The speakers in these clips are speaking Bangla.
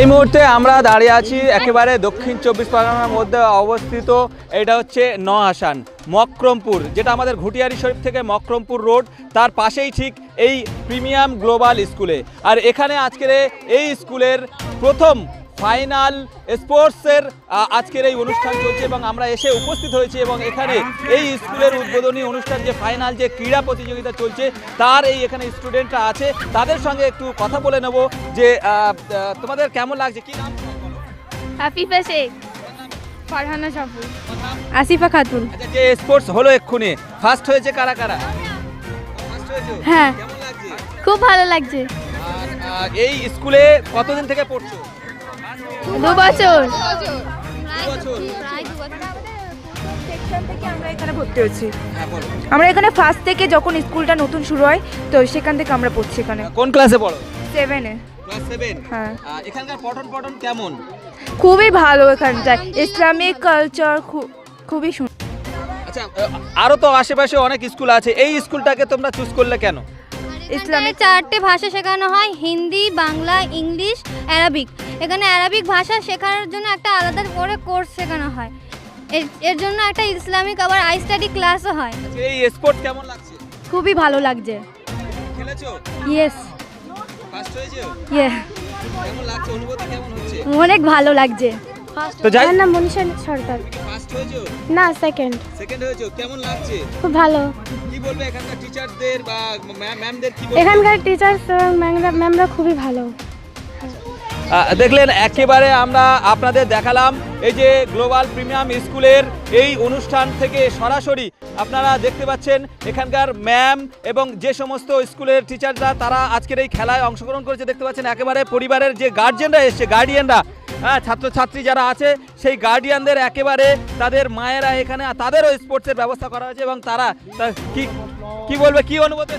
এই মুহূর্তে আমরা দাঁড়িয়ে আছি একেবারে দক্ষিণ চব্বিশ পরগনার মধ্যে অবস্থিত, এটা হচ্ছে নহাসান মক্রমপুর, যেটা আমাদের ঘুটিয়ারি শরীফ থেকে মক্রমপুর রোড, তার পাশেই ঠিক এই প্রিমিয়াম গ্লোবাল স্কুলে। আর এখানে আজকের এই স্কুলের প্রথম ফাইনাল স্পোর্টসের আজকের এই অনুষ্ঠান চলছে এবং আমরা এসে উপস্থিত হয়েছি এবং এখানে এই স্কুলের উদ্বোধনী অনুষ্ঠান যে ফাইনাল যে ক্রীড়া প্রতিযোগিতা চলছে তার এই এখানে স্টুডেন্টরা আছে। তাদের সঙ্গে একটু কথা বলে নেব যে তোমাদের কেমন লাগছে? কি নাম? হাফিফা শেখ ফারহানা আসিফা খাতুন। আচ্ছা যে স্পোর্টস হলো এক্ষুনি ফার্স্ট হয়েছে কারা কারা? হ্যাঁ। খুব ভালো লাগছে। এই স্কুলে কতদিন থেকে পড়ছো? দু বছর আমরা এখানে ভর্তি হয়েছি। বলো আমরা এখানে ফার্স্ট থেকে যখন স্কুলটা নতুন শুরু হয় তো সেখান থেকে আমরা পড়ছি এখানে। কোন ক্লাসে পড়ো? সেভেনে হ্যাঁ। এখানকার পঠন পঠন কেমন? খুবই ভালো এখানটায়। ইসলামিক কালচার খুবই সুন্দর আচ্ছা আহ, আরও তো আশেপাশে অনেক স্কুল আছে। এই স্কুলটাকে তোমরা চুজ করলে কেন? ইসলামিক চারটে ভাষা শেখানো হয় হিন্দি বাংলা ইংলিশ অ্যারাবিক এখানে অ্যারাবিক ভাষা শেখানোর জন্য একটা আলাদা করে কোর্স শেখানো হয়। এর- এর জন্য একটা ইসলামিক আবার আই স্টাডি ক্লাসও হয়। আচ্ছা, এই স্পোর্ট কেমন লাগছে? খুবই ভালো লাগছে। খেলেছো? ইয়েস ফার্স্ট হয়েছে? ইয়ে কেমন লাগছে? অনুভূতি কেমন হচ্ছে? অনেক ভালো লাগছে। তো যাই নাম মনীষা সরকার। ফার্স্ট হয়েছো? না সেকেন্ড সেকেন্ড হয়েছো? কেমন লাগছে? খুব ভালো। কি বলবে এখানকার টিচারদের বা ম্যামদের কি বলবে? এখানকার টিচার্স ম্যামরা ম্যামরা খুবই ভালো। দেখলেন, একেবারে আমরা আপনাদের দেখালাম এই যে গ্লোবাল প্রিমিয়াম স্কুলের এই অনুষ্ঠান থেকে সরাসরি আপনারা দেখতে পাচ্ছেন এখানকার ম্যাম এবং যে সমস্ত স্কুলের টিচাররা, তারা আজকের এই খেলায় অংশগ্রহণ করেছে দেখতে পাচ্ছেন, একেবারে পরিবারের যে গার্জিয়ানরা এসছে গার্ডিয়ানরা হ্যাঁ ছাত্রছাত্রী যারা আছে, সেই গার্ডিয়ানদের একেবারে তাদের মায়েরা এখানে তাদেরও স্পোর্টসের ব্যবস্থা করা হয়েছে এবং তারা কি কি বলবে, কি অনুভূতি?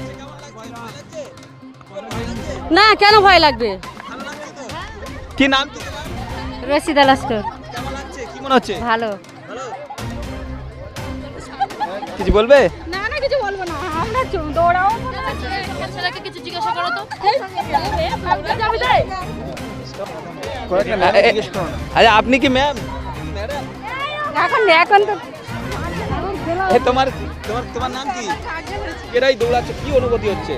না, কেন ভয় লাগবে? কি নাম? রশিদা লাস্কর কেমন লাগছে কি মনে হচ্ছে? ভালো। ভালো? কিছু বলবে? না না কিছু বলব না। আমরা দৌড়াও ছেলেকে কিছু জিজ্ঞাসা করো তো। আচ্ছা আপনি কি ম্যাম? এখন এখন তো তোমার তোমার তোমার নাম কি? এরাই দৌড়াচ্ছে? কি অনুভূতি হচ্ছে?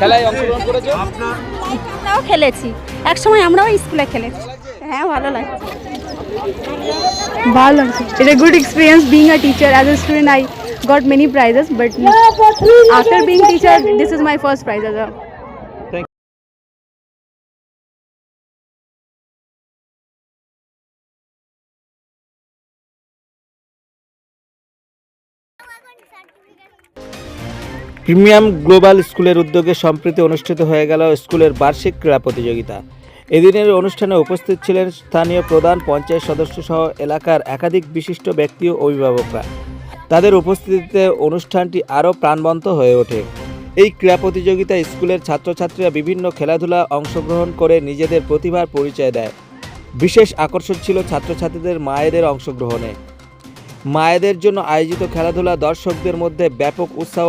খেলায় অংশগ্রহণ করেছ? আমরাও খেলেছি। এক সময় আমরাও স্কুলে খেলেছি হ্যাঁ ভালো লাগছে ভালো লাগছে It's a good experience being a teacher. As a student, I got many prizes, but after being teacher, this is my first prize as well. Premium global স্কুলের উদ্যোগে সম্প্রতি অনুষ্ঠিত হয়ে গেল স্কুলের বার্ষিক ক্রীড়া প্রতিযোগিতা। এদিনের অনুষ্ঠানে উপস্থিত ছিলেন স্থানীয় প্রধান পঞ্চায়েত সদস্য সহ এলাকার একাধিক বিশিষ্ট ব্যক্তি ও অভিভাবকরা। তাদের উপস্থিতিতে অনুষ্ঠানটি আরও প্রাণবন্ত হয়ে ওঠে। এই ক্রীড়া প্রতিযোগিতায় স্কুলের ছাত্রছাত্রীরা বিভিন্ন খেলাধুলা অংশগ্রহণ করে নিজেদের প্রতিভার পরিচয় দেয়। বিশেষ আকর্ষণ ছিল ছাত্রছাত্রীদের মায়েদের অংশগ্রহণে। মায়েদের জন্য আয়োজিত খেলাধুলা দর্শকদের মধ্যে ব্যাপক উৎসাহ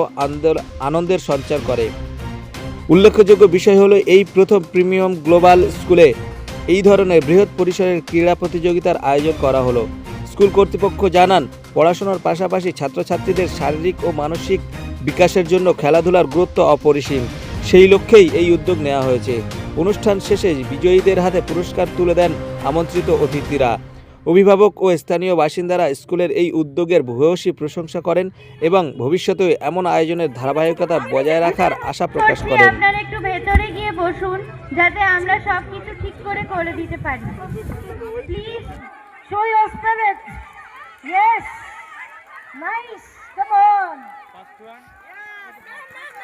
আনন্দের সঞ্চার করে। উল্লেখযোগ্য বিষয় হলো এই প্রথম প্রিমিয়াম গ্লোবাল স্কুলে এই ধরনের বৃহৎ পরিসরের ক্রীড়া প্রতিযোগিতার আয়োজন করা হলো। স্কুল কর্তৃপক্ষ জানান, পড়াশোনার পাশাপাশি ছাত্রছাত্রীদের শারীরিক ও মানসিক বিকাশের জন্য খেলাধুলার গুরুত্ব অপরিসীম। সেই লক্ষ্যেই এই উদ্যোগ নেওয়া হয়েছে। অনুষ্ঠান শেষে বিজয়ীদের হাতে পুরস্কার তুলে দেন আমন্ত্রিত অতিথিরা। অভিভাবক ও স্থানীয় বাসিন্দারা স্কুলের এই উদ্যোগের ভূয়সী প্রশংসা করেন এবং ভবিষ্যতে এমন আয়োজনের ধারাবাহিকতা বজায় রাখার আশা প্রকাশ করেন। আপনারা একটু ভেতরে গিয়ে বসুন যাতে আমরা সব কিছু ঠিক করে করে দিতে পারি। Please show your spirit yes nice come on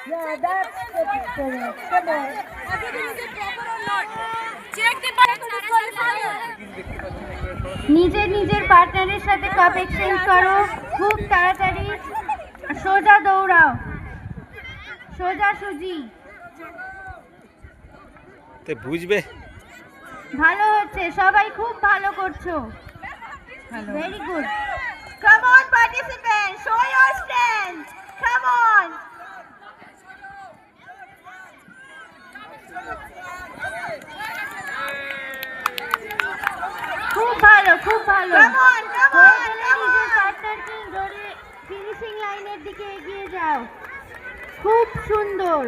Yeah, that's the spirit. Come on. নিজের নিজের পার্টনারের সাথে কাপ এক্সচেঞ্জ করো। খুব তাড়াতাড়ি। সোজা দৌড়াও। সোজা সুজি। বুঝবে। ভালো হচ্ছে। সবাই খুব ভালো করছ। Very good come on participant show your strength come on খুব ভালো ধরে ফিনিশিং লাইনের দিকে এগিয়ে যাও। খুব সুন্দর।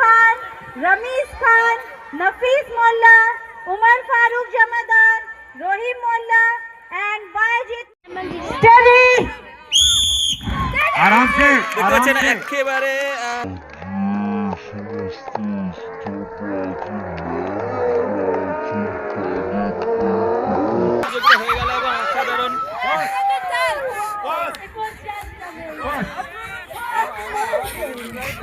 खान रमीज खान नफीस मोल्ला उमर फारूक जमादार रोहित मोल्ला एंड बायजीत आराम से देखो चेना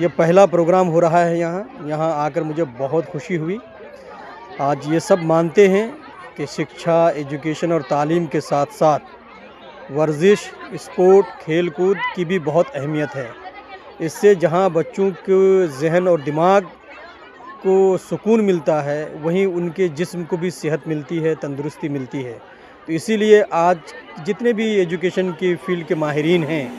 ये पहला प्रोग्राम हो रहा है यहाँ। यहाँ आकर मुझे बहुत खुशी हुई। आज ये सब मानते हैं कि शिक्षा, एजुकेशन और तालीम के साथ साथ वर्जिश, स्पोर्ट खेल कूद की भी बहुत अहमियत है। इससे जहाँ बच्चों के जहन और दिमाग को सुकून मिलता है, वहीं उनके जिस्म को भी सेहत मिलती है, तंदुरुस्ती मिलती है। तो इसीलिए आज जितने भी एजुकेशन के फ़ील्ड के माहरीन हैं,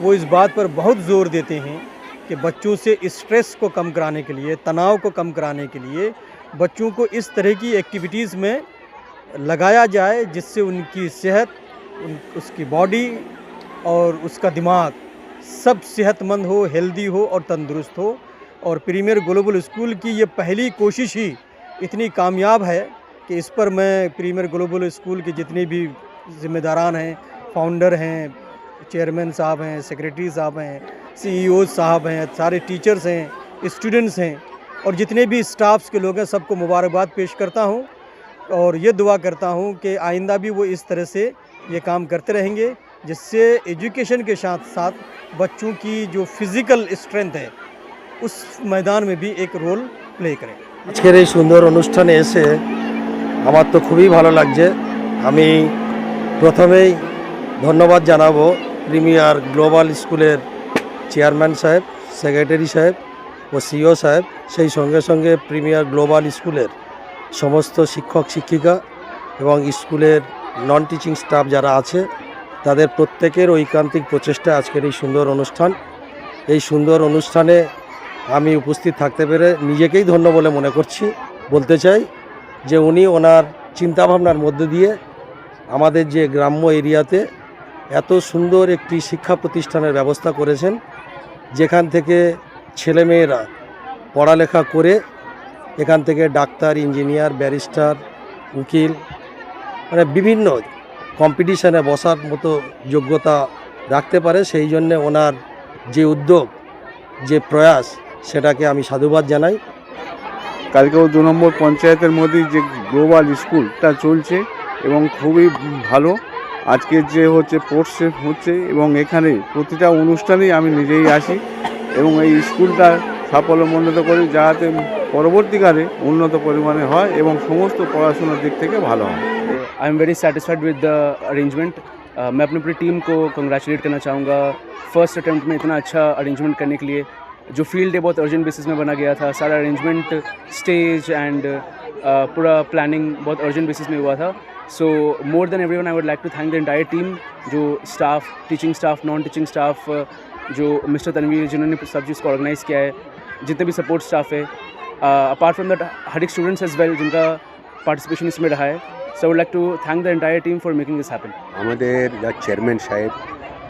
वो इस बात पर बहुत ज़ोर देते हैं कि बच्चों से स्ट्रेस को कम कराने के लिए तनाव को कम कराने के लिए बच्चों को इस तरह की एक्टिविटीज़ में लगाया जाए जिससे उनकी सेहत उन, उसकी बॉडी और उसका दिमाग सब सेहतमंद हो हेल्दी हो और तंदुरुस्त हो। और प्रीमियर ग्लोबल स्कूल की ये पहली कोशिश ही इतनी कामयाब है कि इस पर मैं प्रीमियर ग्लोबल स्कूल के जितने भी ज़िम्मेदारान हैं फाउंडर हैं चेयरमैन साहब हैं सेक्रेटरी साहब हैं सीईओ साहब हैं सारे टीचर्स हैं स्टूडेंट्स हैं और जितने भी स्टाफ्स के लोग हैं सबको मुबारकबाद पेश करता हूँ और ये दुआ करता हूँ कि आइंदा भी वो इस तरह से ये काम करते रहेंगे जिससे एजुकेशन के साथ साथ बच्चों की जो फिज़िकल स्ट्रेंथ है उस मैदान में भी एक रोल प्ले करें আজকের এই সুন্দর অনুষ্ঠানে এসে আমার তো খুবই ভালো লাগছে আমি প্রথমেই ধন্যবাদ জানাবো প্রিমিয়ার গ্লোবাল স্কুলের চেয়ারম্যান সাহেব, সেক্রেটারি সাহেব ও সিও সাহেব, সেই সঙ্গে সঙ্গে প্রিমিয়ার গ্লোবাল স্কুলের সমস্ত শিক্ষক, শিক্ষিকা এবং স্কুলের নন টিচিং স্টাফ যারা আছে, তাদের প্রত্যেকের ঐকান্তিক প্রচেষ্টা আজকের এই সুন্দর অনুষ্ঠান। এই সুন্দর অনুষ্ঠানে আমি উপস্থিত থাকতে পেরে নিজেকেই ধন্য বলে মনে করছি। বলতে চাই যে উনি ওনার চিন্তাভাবনার মধ্যে দিয়ে আমাদের যে গ্রাম্য এরিয়াতে এত সুন্দর একটি শিক্ষা প্রতিষ্ঠানের ব্যবস্থা করেছেন যেখান থেকে ছেলেমেয়েরা পড়ালেখা করে এখান থেকে ডাক্তার, ইঞ্জিনিয়ার, ব্যারিস্টার, উকিল মানে বিভিন্ন কম্পিটিশানে বসার মতো যোগ্যতা রাখতে পারে। সেই জন্যে ওনার যে উদ্যোগ, যে প্রয়াস, সেটাকে আমি সাধুবাদ জানাই। কালকেও দু নম্বর পঞ্চায়েতের মধ্যেই যে গ্লোবাল স্কুলটা চলছে এবং খুবই ভালো আজকের যে হচ্ছে পোর্টসে হচ্ছে এবং এখানে প্রতিটা অনুষ্ঠানেই আমি নিজেই আসি এবং এই স্কুলটা সাফল্যমণ্ডিত করি যাতে পরবর্তীকালে উন্নত পরিমাণে হয় এবং সমস্ত পড়াশোনার দিক থেকে ভালো হয় I am very satisfied with the arrangement मैं अपनी पूरी टीम को कंग्रेचुलेट करना चाहूँगा फर्स्ट अटैम्प्ट में इतना अच्छा अरेंजमेंट करने के लिए जो फील्ड है बहुत अर्जेंट बेसिस में बना गया था सारा अरेंजमेंट स्टेज एंड पूरा प्लानिंग बहुत अर्जेंट बेसिस में हुआ था so more than everyone I would like to thank the entire team जो staff teaching staff non teaching staff जो मिस्टर तनवीर जिन्होंने सब चीज़ को ऑर्गेनाइज़ किया है जितने भी सपोर्ट स्टाफ है अपार्ट फ्रॉम दैट हर एक स्टूडेंट्स एज वेल जिनका पार्टिसिपेशन इसमें रहा है so would like to thank the entire team for making this happen আমাদের যা চেয়ারম্যান সাহেব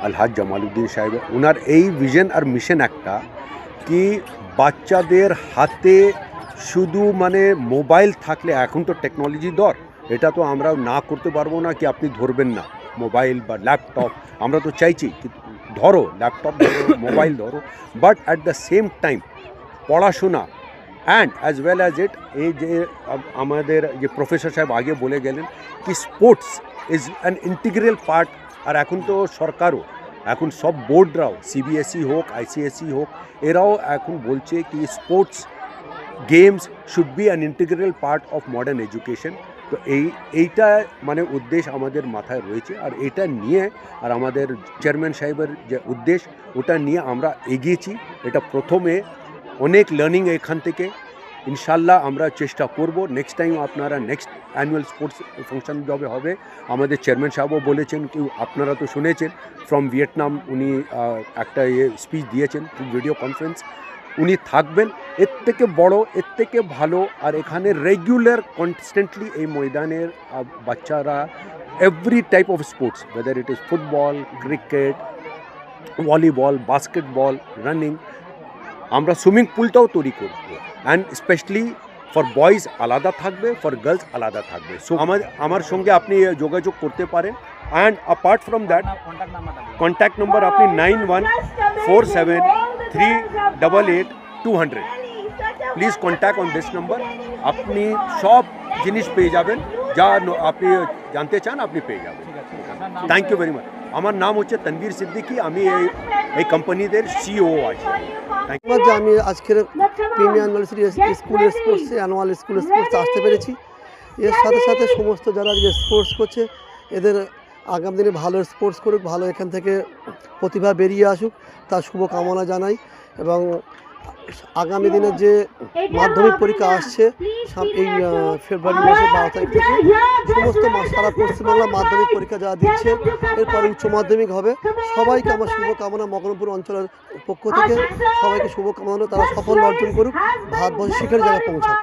আলহাজ জামালউদ্দিন সাহেব ওনার এই ভিশন আর মিশন একটা কি বাচ্চাদের হাতে শুধু মানে মোবাইল থাকলে, এখন তো টেকনোলজি দর, এটা তো আমরা না করতে পারব না কি আপনি ধরবেন না। মোবাইল বা ল্যাপটপ আমরা তো চাইছি ধরো ল্যাপটপ ধরো, মোবাইল ধরো but at the same time পড়াশোনা and as well as it এই যে আমাদের যে প্রফেসর সাহেব আগে বলে গেলেন কি sports is an integral part আর এখন তো সরকারও, এখন সব বোর্ডরাও সিবিএসই হোক আইসিএসই হোক, এরাও এখন বলছে কি sports games should be an integral part of modern education তো এই, এইটা মানে উদ্দেশ্য আমাদের মাথায় রয়েছে। আর এটা নিয়ে আর আমাদের চেয়ারম্যান সাহেবের যে উদ্দেশ্য, ওটা নিয়ে আমরা এগিয়েছি। এটা প্রথমে অনেক লার্নিং এখান থেকে। ইনশাল্লাহ আমরা চেষ্টা করব। নেক্সট টাইম আপনারা নেক্সট অ্যানুয়াল স্পোর্টস ফাংশন যবে হবে। আমাদের চেয়ারম্যান সাহেবও বলেছেন কি, আপনারা তো শুনেছেন ফ্রম ভিয়েতনাম উনি একটা ইয়ে স্পিচ দিয়েছেন ভিডিও কনফারেন্স উনি থাকবেন। এর থেকে বড় এর থেকে ভালো আর এখানে রেগুলার কনস্ট্যান্টলি এই ময়দানের আহ, বাচ্চারা every type of sports whether it is football cricket volleyball basketball running আমরা সুইমিং পুলটাও তৈরি করব। অ্যান্ড স্পেশালি ফর বয়েজ আলাদা থাকবে ফর গার্লস আলাদা থাকবে। সো আমার আমার সঙ্গে আপনি যোগাযোগ করতে পারেন। And apart from that contact number আপনি nine one four seven three double eight two hundred please contact on this number আপনি সব জিনিস পেয়ে যাবেন যা ন- আপনি জানতে চান আপনি পেয়ে যাবেন থ্যাংক ইউ ভেরি মাচ আমার নাম হচ্ছে তনবীর সিদ্দিকী আমি এই এই কোম্পানিদের সিও আছি ধন্যবাদ যে আমি আজকের প্রিমিয়ার নার্সারি স্কুল স্পোর্টসে অ্যানুয়াল স্কুল স্পোর্টসে আসতে পেরেছি এর সাথে সাথে সমস্ত যারা আজকে স্পোর্টস করছে এদের আগামী দিনে ভালো স্পোর্টস করুক ভালো এখান থেকে প্রতিভা বেরিয়ে আসুক, তার শুভকামনা জানাই এবং আগামী দিনের যে মাধ্যমিক পরীক্ষা আসছে এই ফেব্রুয়ারি মাসের বারো তারিখ থেকে সমস্ত সারা পশ্চিমবাংলা মাধ্যমিক পরীক্ষা যারা দিচ্ছে, এরপরে উচ্চ মাধ্যমিক হবে। সবাইকে আমার শুভকামনা মকরমপুর অঞ্চলের পক্ষ থেকে, সবাইকে শুভকামনা, তারা সফল অর্জন করুক, ভারতবর্ষের শিখের জায়গায় পৌঁছাক।